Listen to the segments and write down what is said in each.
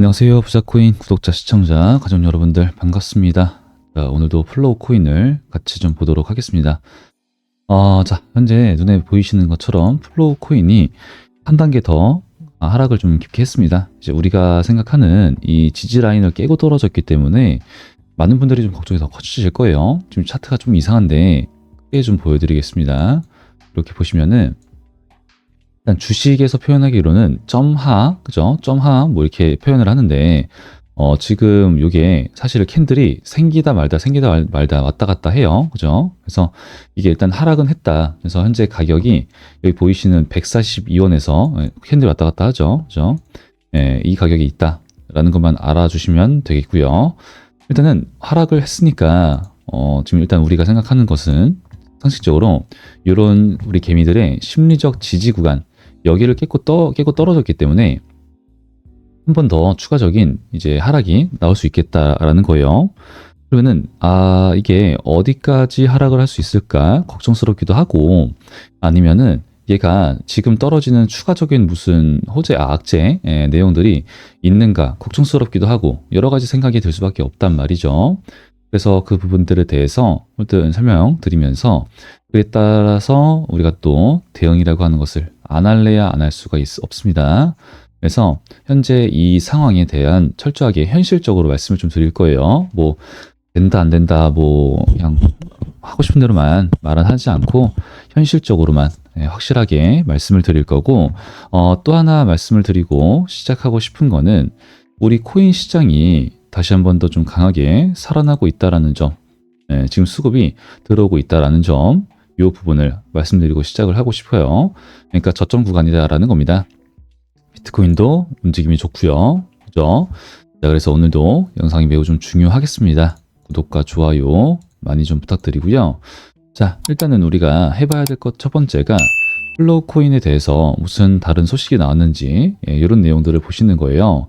안녕하세요. 부자코인 구독자, 시청자, 가족 여러분들 반갑습니다. 자, 오늘도 플로우 코인을 같이 좀 보도록 하겠습니다. 어, 자, 현재 눈에 보이시는 것처럼 플로우 코인이 한 단계 더 하락을 좀 깊게 했습니다. 이제 우리가 생각하는 이 지지 라인을 깨고 떨어졌기 때문에 많은 분들이 좀 걱정이 더 커지실 거예요. 지금 차트가 좀 이상한데 크게 좀 보여드리겠습니다. 이렇게 보시면은 일단 주식에서 표현하기로는 점하, 그죠? 점하 뭐 이렇게 표현을 하는데 어, 지금 이게 사실 캔들이 생기다 말다 생기다 말- 말다 왔다 갔다 해요. 그죠? 그래서 이게 일단 하락은 했다. 그래서 현재 가격이 여기 보이시는 142원에서 캔들 왔다 갔다 하죠. 그죠? 예, 이 가격이 있다 라는 것만 알아주시면 되겠고요. 일단은 하락을 했으니까 어, 지금 일단 우리가 생각하는 것은 상식적으로 이런 우리 개미들의 심리적 지지 구간 여기를 깨고 떠 깨고 떨어졌기 때문에 한 번 더 추가적인 이제 하락이 나올 수 있겠다라는 거예요. 그러면은 아 이게 어디까지 하락을 할 수 있을까 걱정스럽기도 하고 아니면은 얘가 지금 떨어지는 추가적인 무슨 호재 아, 악재 예, 내용들이 있는가 걱정스럽기도 하고 여러 가지 생각이 들 수밖에 없단 말이죠. 그래서 그 부분들에 대해서 일단 설명드리면서 그에 따라서 우리가 또 대응이라고 하는 것을 안 할래야 안 할 수가 있, 없습니다. 그래서 현재 이 상황에 대한 철저하게 현실적으로 말씀을 좀 드릴 거예요. 뭐 된다 안 된다 뭐 그냥 하고 싶은 대로만 말은 하지 않고 현실적으로만 예, 확실하게 말씀을 드릴 거고 어, 또 하나 말씀을 드리고 시작하고 싶은 거는 우리 코인 시장이 다시 한 번 더 좀 강하게 살아나고 있다라는 점 예, 지금 수급이 들어오고 있다라는 점 이 부분을 말씀드리고 시작을 하고 싶어요. 그러니까 저점 구간이다라는 겁니다. 비트코인도 움직임이 좋고요. 그죠? 자, 그래서 오늘도 영상이 매우 좀 중요하겠습니다. 구독과 좋아요 많이 좀 부탁드리고요. 자, 일단은 우리가 해봐야 될 것 첫 번째가 플로우 코인에 대해서 무슨 다른 소식이 나왔는지 예, 이런 내용들을 보시는 거예요.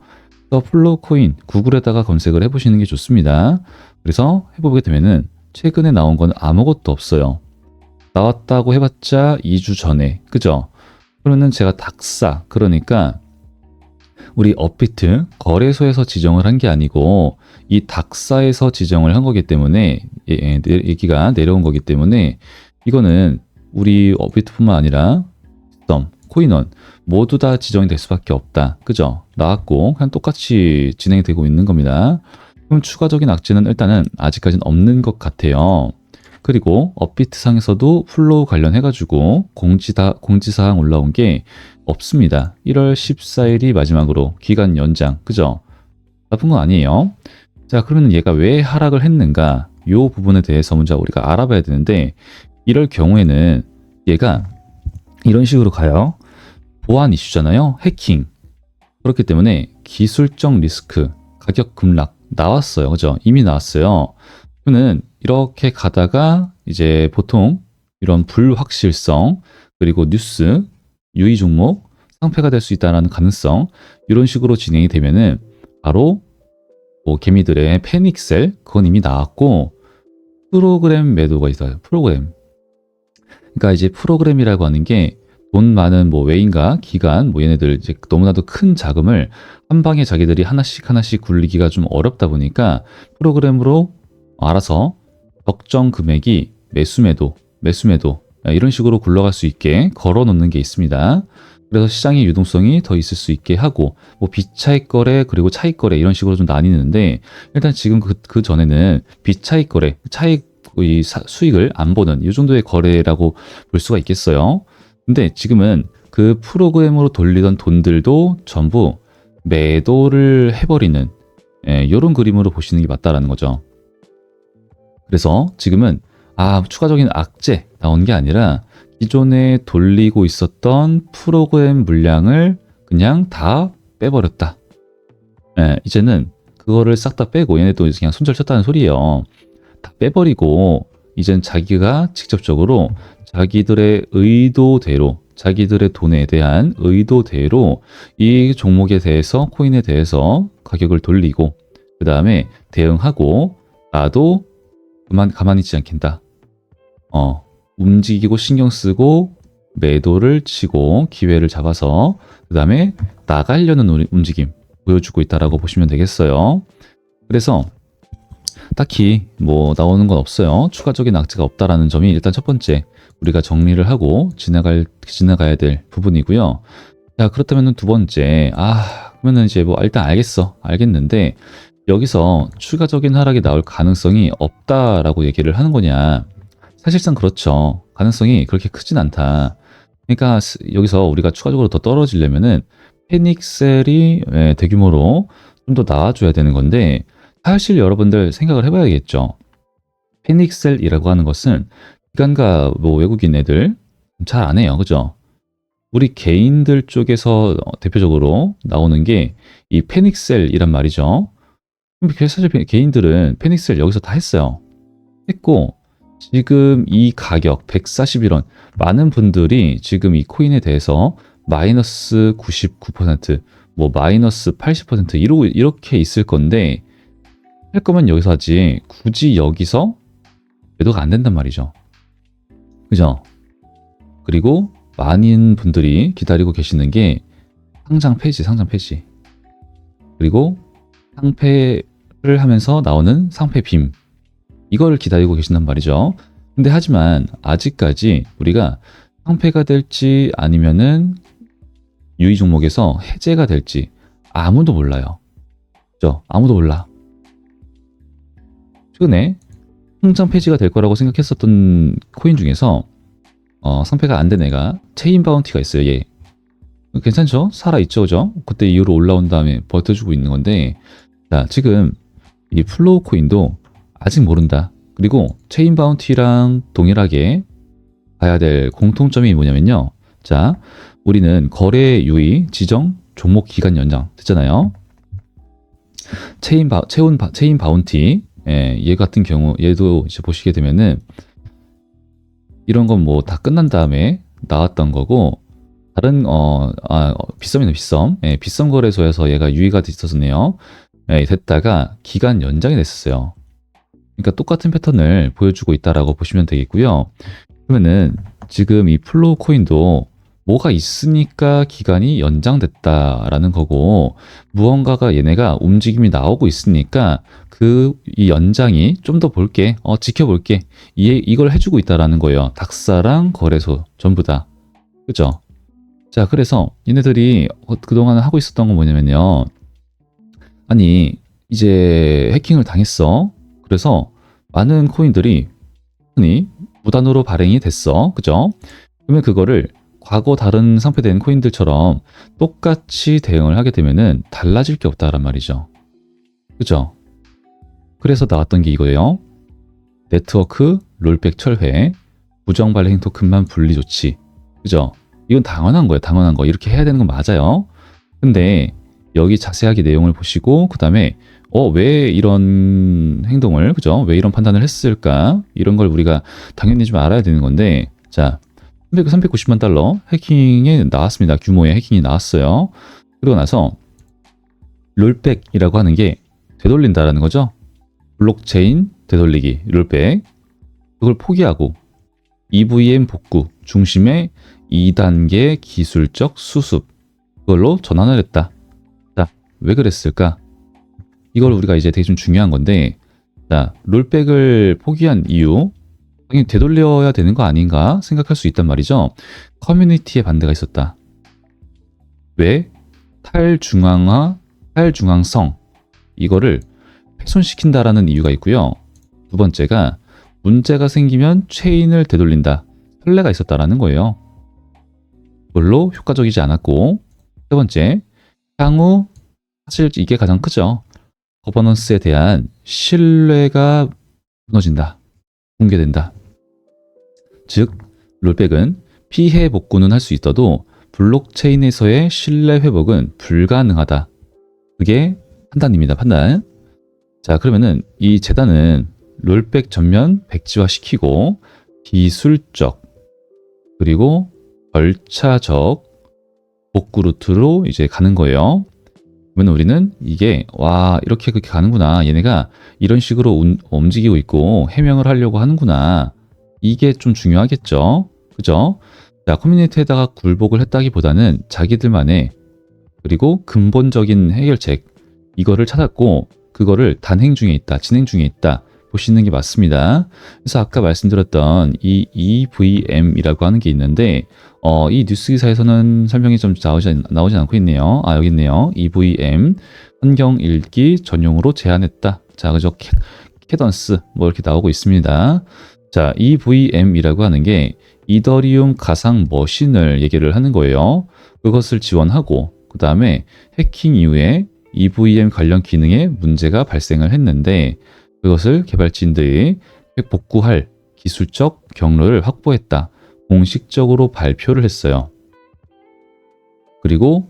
그래서 플로우 코인 구글에다가 검색을 해보시는 게 좋습니다. 그래서 해보게 되면은 최근에 나온 건 아무것도 없어요. 나왔다고 해봤자 2주 전에, 그죠? 그러면은 제가 닥사, 그러니까 우리 업비트 거래소에서 지정을 한 게 아니고 이 닥사에서 지정을 한 거기 때문에 예, 예, 내- 얘기가 내려온 거기 때문에 이거는 우리 업비트뿐만 아니라 썸, 코인원 모두 다 지정이 될 수밖에 없다. 그죠? 나왔고 그냥 똑같이 진행이 되고 있는 겁니다. 그럼 추가적인 악재는 일단은 아직까지는 없는 것 같아요. 그리고 업비트 상에서도 플로우 관련해가지고 공지다, 공지사항 올라온 게 없습니다. 1월 14일이 마지막으로 기간 연장. 그죠? 나쁜 건 아니에요. 자, 그러면 얘가 왜 하락을 했는가? 요 부분에 대해서 먼저 우리가 알아봐야 되는데, 이럴 경우에는 얘가 이런 식으로 가요. 보안 이슈잖아요. 해킹. 그렇기 때문에 기술적 리스크, 가격 급락 나왔어요. 그죠? 이미 나왔어요. 그러면 이렇게 가다가 이제 보통 이런 불확실성 그리고 뉴스 유의 종목 상패가 될 수 있다는 가능성 이런 식으로 진행이 되면은 바로 뭐 개미들의 패닉셀 그건 이미 나왔고 프로그램 매도가 있어요. 프로그램. 그러니까 이제 프로그램이라고 하는 게 돈 많은 뭐 외인가 기관 뭐 얘네들 이제 너무나도 큰 자금을 한 방에 자기들이 하나씩 하나씩 굴리기가 좀 어렵다 보니까 프로그램으로 알아서 적정 금액이 매수매도 매수매도 이런 식으로 굴러갈 수 있게 걸어 놓는 게 있습니다. 그래서 시장의 유동성이 더 있을 수 있게 하고 뭐 비차익 거래 그리고 차익 거래 이런 식으로 좀 나뉘는데 일단 지금 그, 그 전에는 비차익 거래 차익 이 사- 수익을 안 보는 이 정도의 거래라고 볼 수가 있겠어요. 근데 지금은 그 프로그램으로 돌리던 돈들도 전부 매도를 해버리는 예, 이런 그림으로 보시는 게 맞다라는 거죠. 그래서 지금은 아 추가적인 악재 나온 게 아니라 기존에 돌리고 있었던 프로그램 물량을 그냥 다 빼버렸다. 예, 이제는 그거를 싹 다 빼고 얘네도 그냥 손절 쳤다는 소리예요. 다 빼버리고 이젠 자기가 직접적으로 자기들의 의도대로 자기들의 돈에 대한 의도대로 이 종목에 대해서 코인에 대해서 가격을 돌리고 그 다음에 대응하고 나도 그만 가만히 있지 않겠다. 어 움직이고 신경 쓰고 매도를 치고 기회를 잡아서 그 다음에 나가려는 움직임 보여주고 있다라고 보시면 되겠어요. 그래서 딱히 뭐 나오는 건 없어요. 추가적인 악재가 없다라는 점이 일단 첫 번째 우리가 정리를 하고 지나갈 지나가야 될 부분이고요. 자 그렇다면 두 번째 아 그러면은 이제 뭐 일단 알겠어 알겠는데 여기서 추가적인 하락이 나올 가능성이 없다라고 얘기를 하는 거냐? 사실상 그렇죠. 가능성이 그렇게 크진 않다. 그러니까 스- 여기서 우리가 추가적으로 더 떨어지려면은 페닉셀이 예, 대규모로 좀 더 나와줘야 되는 건데 사실 여러분들 생각을 해봐야겠죠. 페닉셀이라고 하는 것은 기관과 뭐 외국인 애들 잘 안 해요, 그죠? 우리 개인들 쪽에서 어, 대표적으로 나오는 게이 페닉셀이란 말이죠. 사실 페- 개인들은 페닉셀 여기서 다 했어요. 했고 지금 이 가격 141원 많은 분들이 지금 이 코인에 대해서 마이너스 99%, 뭐 마이너스 80% 이러고 이렇게 있을 건데 할 거면 여기서 하지 굳이 여기서 매도가 안 된단 말이죠. 그죠? 그리고 많은 분들이 기다리고 계시는 게 상장 폐지, 상장 폐지. 그리고 상패를 하면서 나오는 상패 빔. 이걸 기다리고 계신단 말이죠. 근데 하지만 아직까지 우리가 상패가 될지 아니면은 유의 종목에서 해제가 될지 아무도 몰라요. 그죠? 아무도 몰라. 최근에 통장 폐지가 될 거라고 생각했었던 코인 중에서 어, 상패가 안 된 애가 체인 바운티가 있어요. 얘. 괜찮죠? 살아있죠, 그죠? 그때 이후로 올라온 다음에 버텨주고 있는 건데, 자, 지금 이 플로우 코인도 아직 모른다. 그리고 체인 바운티랑 동일하게 봐야 될 공통점이 뭐냐면요. 자, 우리는 거래 유의 지정 종목 기간 연장 됐잖아요. 체인 바, 체온 바, 체인 바운티 예, 얘 같은 경우 얘도 이제 보시게 되면은 이런 건 뭐 다 끝난 다음에 나왔던 거고 다른 어, 아, 어, 빗썸이네 빗썸 예, 빗썸 거래소에서 얘가 유의가 있었네요. 예, 됐다가 기간 연장이 됐었어요. 그러니까 똑같은 패턴을 보여주고 있다라고 보시면 되겠고요. 그러면은 지금 이 플로우 코인도 뭐가 있으니까 기간이 연장됐다라는 거고 무언가가 얘네가 움직임이 나오고 있으니까 그 이 연장이 좀 더 볼게 어 지켜볼게. 이 이걸 해주고 있다라는 거예요. 닥사랑 거래소 전부 다. 그죠? 자 그래서 얘네들이 어, 그동안 하고 있었던 건 뭐냐면요 아니 이제 해킹을 당했어 그래서 많은 코인들이 흔히 무단으로 발행이 됐어 그죠 그러면 그거를 과거 다른 상패된 코인들처럼 똑같이 대응을 하게 되면은 달라질 게 없다란 말이죠. 그죠? 그래서 나왔던 게 이거예요. 네트워크 롤백 철회, 부정 발행 토큰만 분리 조치. 그죠? 이건 당연한 거예요. 당연한 거. 이렇게 해야 되는 건 맞아요. 근데 여기 자세하게 내용을 보시고 그 다음에 어 왜 이런 행동을 그죠? 왜 이런 판단을 했을까? 이런 걸 우리가 당연히 좀 알아야 되는 건데 자 390만 달러 해킹에 나왔습니다. 규모의 해킹이 나왔어요. 그러고 나서 롤백이라고 하는 게 되돌린다라는 거죠. 블록체인 되돌리기 롤백 그걸 포기하고 EVM 복구 중심의 2단계 기술적 수습 그걸로 전환을 했다. 자, 왜 그랬을까? 이걸 우리가 이제 되게 좀 중요한 건데 자, 롤백을 포기한 이유 당연히 되돌려야 되는 거 아닌가 생각할 수 있단 말이죠. 커뮤니티의 반대가 있었다. 왜? 탈중앙화, 탈중앙성 이거를 훼손시킨다라는 이유가 있고요. 두 번째가 문제가 생기면 체인을 되돌린다. 선례가 있었다라는 거예요. 별로 효과적이지 않았고 세 번째, 향후 사실 이게 가장 크죠. 거버넌스에 대한 신뢰가 무너진다. 붕괴된다. 즉, 롤백은 피해 복구는 할 수 있어도 블록체인에서의 신뢰 회복은 불가능하다. 그게 판단입니다. 판단. 자, 그러면은 이 재단은 롤백 전면 백지화 시키고 기술적 그리고 절차적 복구 루트로 이제 가는 거예요. 그러면 우리는 이게 와 이렇게 그렇게 가는구나. 얘네가 이런 식으로 운- 움직이고 있고 해명을 하려고 하는구나. 이게 좀 중요하겠죠? 그죠? 자 커뮤니티에다가 굴복을 했다기보다는 자기들만의 그리고 근본적인 해결책 이거를 찾았고 그거를 단행 중에 있다, 진행 중에 있다 보시는 게 맞습니다. 그래서 아까 말씀드렸던 이 EVM이라고 하는 게 있는데 어, 이 뉴스 기사에서는 설명이 좀 나오지, 나오지 않고 있네요. 아, 여기 있네요. EVM 환경 읽기 전용으로 제한했다. 자, 그죠? 캐, 캐던스 뭐 이렇게 나오고 있습니다. 자, EVM이라고 하는 게 이더리움 가상 머신을 얘기를 하는 거예요. 그것을 지원하고 그 다음에 해킹 이후에 EVM 관련 기능에 문제가 발생을 했는데 그것을 개발진들이 복구할 기술적 경로를 확보했다. 공식적으로 발표를 했어요. 그리고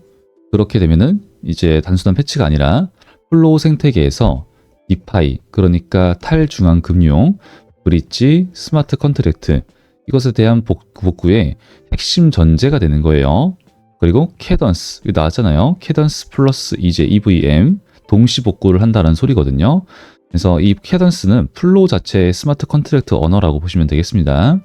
그렇게 되면은 이제 단순한 패치가 아니라 플로우 생태계에서 디파이, 그러니까 탈중앙 금융, 브릿지, 스마트 컨트랙트, 이것에 대한 복, 복구의 핵심 전제가 되는 거예요. 그리고 캐던스, 나왔잖아요. 캐던스 플러스 이제 EVM, 동시 복구를 한다는 소리거든요. 그래서 이 캐던스는 플로우 자체의 스마트 컨트랙트 언어라고 보시면 되겠습니다.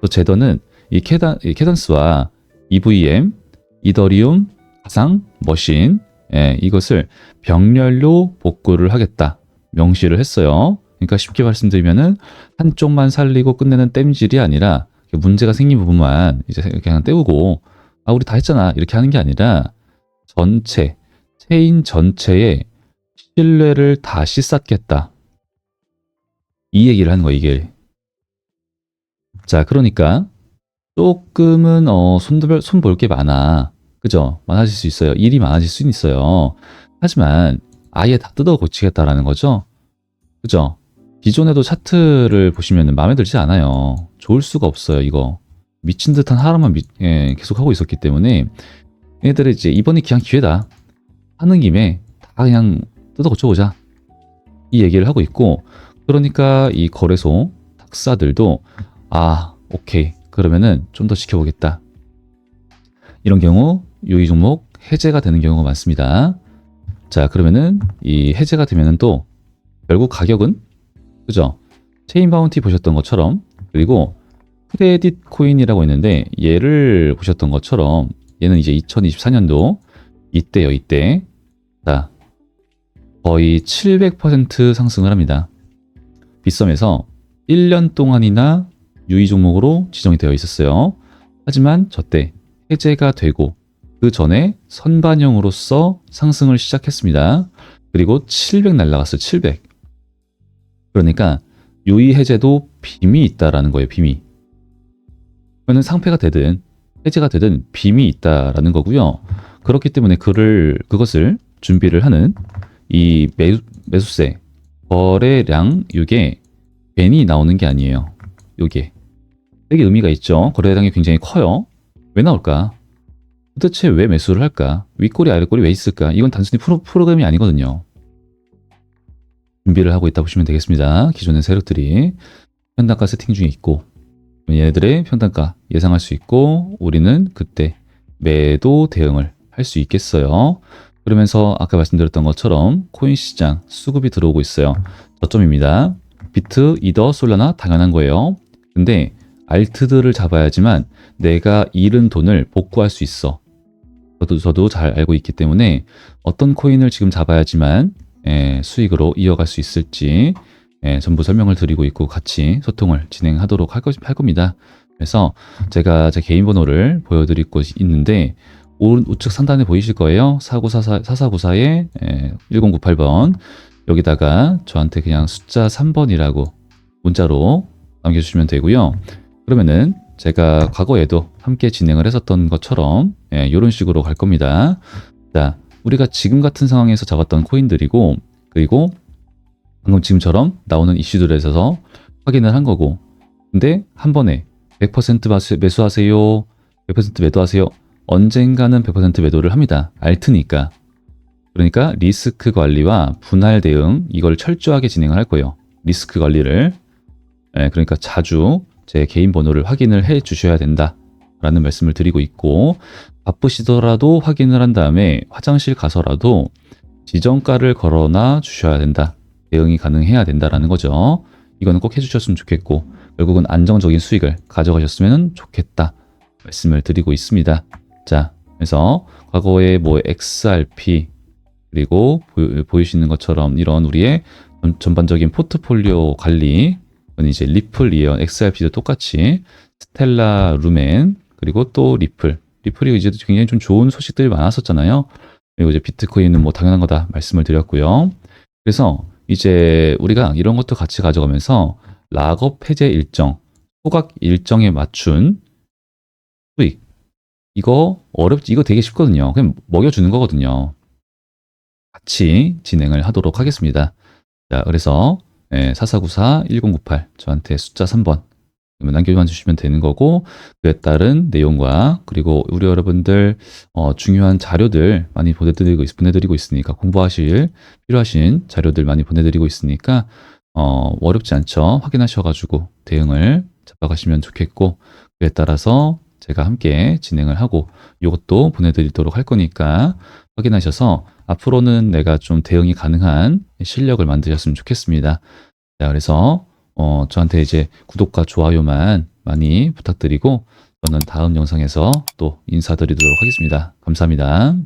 또 제더는 이, 캐단, 이 캐던스와 EVM, 이더리움, 가상, 머신, 예, 이것을 병렬로 복구를 하겠다. 명시를 했어요. 그러니까 쉽게 말씀드리면은 한쪽만 살리고 끝내는 땜질이 아니라 문제가 생긴 부분만 이제 그냥 때우고 아 우리 다 했잖아 이렇게 하는 게 아니라 전체 체인 전체에 신뢰를 다시 쌓겠다. 이 얘기를 하는 거야 이게. 자 그러니까 조금은 어 손볼 손볼 게 많아. 그죠? 많아질 수 있어요. 일이 많아질 수는 있어요. 하지만 아예 다 뜯어 고치겠다라는 거죠. 그죠? 기존에도 차트를 보시면 마음에 들지 않아요. 좋을 수가 없어요, 이거. 미친 듯한 하루만 미, 예, 계속 하고 있었기 때문에 얘들이 이제 이번이 그냥 기회다. 하는 김에 다 그냥 뜯어 고쳐보자. 이 얘기를 하고 있고 그러니까 이 거래소 탁사들도 아 오케이 그러면은 좀 더 지켜보겠다. 이런 경우 유의 종목 해제가 되는 경우가 많습니다. 자 그러면은 이 해제가 되면은 또 결국 가격은 그죠? 체인 바운티 보셨던 것처럼 그리고 크레딧 코인이라고 있는데 얘를 보셨던 것처럼 얘는 이제 2024년도 이때요 이때 자 거의 700% 상승을 합니다. 빗썸에서 1년 동안이나 유의 종목으로 지정이 되어 있었어요. 하지만 저때 해제가 되고 그 전에 선반영으로서 상승을 시작했습니다. 그리고 700 날라갔어요. 700. 그러니까 유의 해제도 빔이 있다라는 거예요. 빔이. 그러면 상패가 되든 해제가 되든 빔이 있다라는 거고요. 그렇기 때문에 그를 그것을 준비를 하는 이 매, 매수세 거래량 이게 괜히 나오는 게 아니에요. 요게 되게 의미가 있죠. 거래량이 굉장히 커요. 왜 나올까? 도대체 왜 매수를 할까? 윗꼬리 아랫꼬리 왜 있을까? 이건 단순히 프로, 프로그램이 아니거든요. 준비를 하고 있다 보시면 되겠습니다. 기존의 세력들이 평단가 세팅 중에 있고 얘네들의 평단가 예상할 수 있고 우리는 그때 매도 대응을 할 수 있겠어요. 그러면서 아까 말씀드렸던 것처럼 코인 시장 수급이 들어오고 있어요. 저점입니다. 비트, 이더, 솔라나 당연한 거예요. 근데 알트들을 잡아야지만 내가 잃은 돈을 복구할 수 있어. 저도 저도 잘 알고 있기 때문에 어떤 코인을 지금 잡아야지만 예, 수익으로 이어갈 수 있을지 예, 전부 설명을 드리고 있고 같이 소통을 진행하도록 할, 것, 할 겁니다. 그래서 제가 제 개인 번호를 보여드릴 곳이 있는데 오른 우측 상단에 보이실 거예요. 4944, 4494에 예, 1098번 여기다가 저한테 그냥 숫자 3번이라고 문자로 남겨주시면 되고요. 그러면은 제가 과거에도 함께 진행을 했었던 것처럼 예, 이런 식으로 갈 겁니다. 자, 우리가 지금 같은 상황에서 잡았던 코인들이고 그리고 방금 지금처럼 나오는 이슈들에 있어서 확인을 한 거고 근데 한 번에 100% 매수하세요 100% 매도하세요 언젠가는 100% 매도를 합니다 알트니까 그러니까 리스크 관리와 분할 대응 이걸 철저하게 진행을 할 거예요 리스크 관리를 네, 그러니까 자주 제 개인 번호를 확인을 해 주셔야 된다 라는 말씀을 드리고 있고 바쁘시더라도 확인을 한 다음에 화장실 가서라도 지정가를 걸어놔 주셔야 된다. 대응이 가능해야 된다라는 거죠. 이거는 꼭 해주셨으면 좋겠고 결국은 안정적인 수익을 가져가셨으면 좋겠다 말씀을 드리고 있습니다. 자, 그래서 과거에 뭐 XRP 그리고 보이, 보이시는 것처럼 이런 우리의 전- 전반적인 포트폴리오 관리 이제 리플 이어 XRP도 똑같이 스텔라 루멘 그리고 또 리플 리플이 이제 굉장히 좀 좋은 소식들이 많았었잖아요. 그리고 이제 비트코인은 뭐 당연한 거다 말씀을 드렸고요. 그래서 이제 우리가 이런 것도 같이 가져가면서 락업 해제 일정, 소각 일정에 맞춘 수익 이거 어렵지 이거 되게 쉽거든요. 그냥 먹여주는 거거든요. 같이 진행을 하도록 하겠습니다. 자, 그래서 예, 4494-1098 저한테 숫자 3번 남겨만 주시면 되는 거고 그에 따른 내용과 그리고 우리 여러분들 어, 중요한 자료들 많이 보내드리고, 있- 보내드리고 있으니까 공부하실 필요하신 자료들 많이 보내드리고 있으니까 어, 어렵지 않죠. 확인하셔가지고 대응을 잡아가시면 좋겠고 그에 따라서 제가 함께 진행을 하고 이것도 보내드리도록 할 거니까 확인하셔서 앞으로는 내가 좀 대응이 가능한 실력을 만드셨으면 좋겠습니다. 자, 그래서 어, 저한테 이제 구독과 좋아요만 많이 부탁드리고 저는 다음 영상에서 또 인사드리도록 하겠습니다. 감사합니다.